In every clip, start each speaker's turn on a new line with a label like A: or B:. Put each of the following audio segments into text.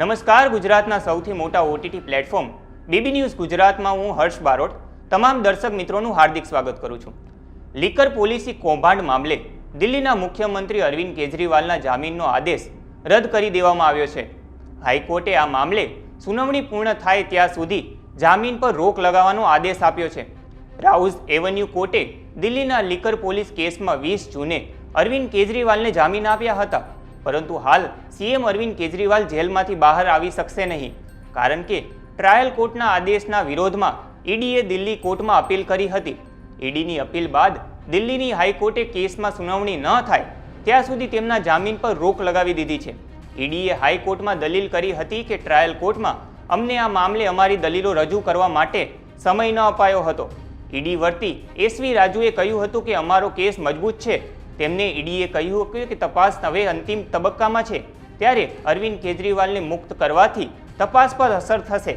A: નમસ્કાર, ગુજરાતના સૌથી મોટા ઓટીટી પ્લેટફોર્મ બીબી ન્યૂઝ ગુજરાતમાં હું હર્ષ બારોટ. તમામ દર્શક મિત્રોનું હાર્દિક સ્વાગત કરું છું. લીકર પોલિસી કૌભાંડ મામલે દિલ્હીના મુખ્યમંત્રી અરવિંદ કેજરીવાલના જામીનનો આદેશ રદ કરી દેવામાં આવ્યો છે. હાઈકોર્ટે આ મામલે સુનાવણી પૂર્ણ થાય ત્યાં સુધી જામીન પર રોક લગાવવાનો આદેશ આપ્યો છે. રાઉઝ એવન્યુ કોર્ટે દિલ્હીના લીકર પોલીસ કેસમાં વીસ જૂને અરવિંદ કેજરીવાલને જામીન આપ્યા હતા. પરંતુ હાલ સીએમ અરવિંદ કેજરીવાલ જેલમાંથી બહાર આવી શકશે નહીં. કારણ કે ટ્રાયલ કોર્ટના આદેશના વિરોધમાં ઈડીએ દિલ્હી કોર્ટમાં અપીલ કરી હતી. ઈડીની અપીલ બાદ દિલ્હીની હાઈકોર્ટે કેસમાં સુનાવણી ન થાય, ત્યાં સુધી તેમના જામીન પર રોક લગાવી દીધી છે. ઈડીએ હાઈકોર્ટમાં દલીલ કરી હતી કે ટ્રાયલ કોર્ટમાં અમને આ મામલે અમારી દલીલો રજૂ કરવા માટે સમય ન અપાયો હતો. ઈડી વર્તી એસવી રાજુએ કહ્યું હતું કે અમારો કેસ મજબૂત છે તેમને ઈડીએ કહ્યું હતું કે તપાસ હવે અંતિમ તબક્કામાં છે. ત્યારે અરવિંદ કેજરીવાલને મુક્ત કરવાથી તપાસ પર અસર થશે.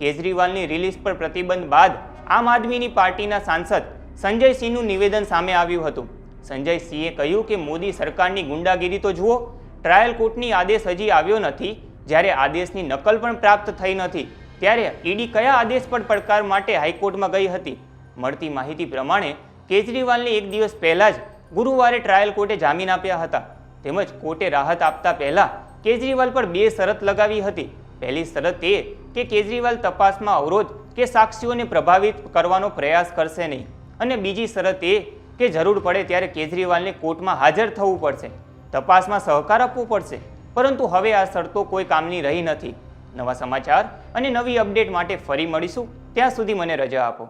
A: કેજરીવાલની રિલીઝ પર પ્રતિબંધ બાદ આમ આદમીની પાર્ટીના સાંસદ સંજય સિંહનું નિવેદન સામે આવ્યું હતું. સંજય સિંહે કહ્યું કે મોદી સરકારની ગુંડાગીરી તો જુઓ, ટ્રાયલ કોર્ટની આદેશ હજી આવ્યો નથી જ્યારે આદેશની નકલ પણ પ્રાપ્ત થઈ નથી, ત્યારે ઈડી કયા આદેશ પર પડકાર માટે હાઈકોર્ટમાં ગઈ હતી? મળતી માહિતી પ્રમાણે કેજરીવાલને એક દિવસ પહેલા જ ગુરુવારે ટ્રાયલ કોર્ટે જામીન આપ્યા હતા. તેમજ કોર્ટે રાહત આપતા પહેલા કેજરીવાલ પર બે શરત લગાવી હતી. પહેલી શરત એ કે કેજરીવાલ તપાસમાં અવરોધ કે સાક્ષીઓને પ્રભાવિત કરવાનો પ્રયાસ કરશે નહીં. અને બીજી શરત એ કે જરૂર પડે ત્યારે કેજરીવાલને કોર્ટમાં હાજર થવું પડશે. તપાસમાં સહકાર આપવો પડશે. પરંતુ હવે આ શરતો કોઈ કામની રહી નથી. નવા સમાચાર અને નવી અપડેટ માટે ફરી મળીશું. ત્યાં સુધી મને રજા આપો.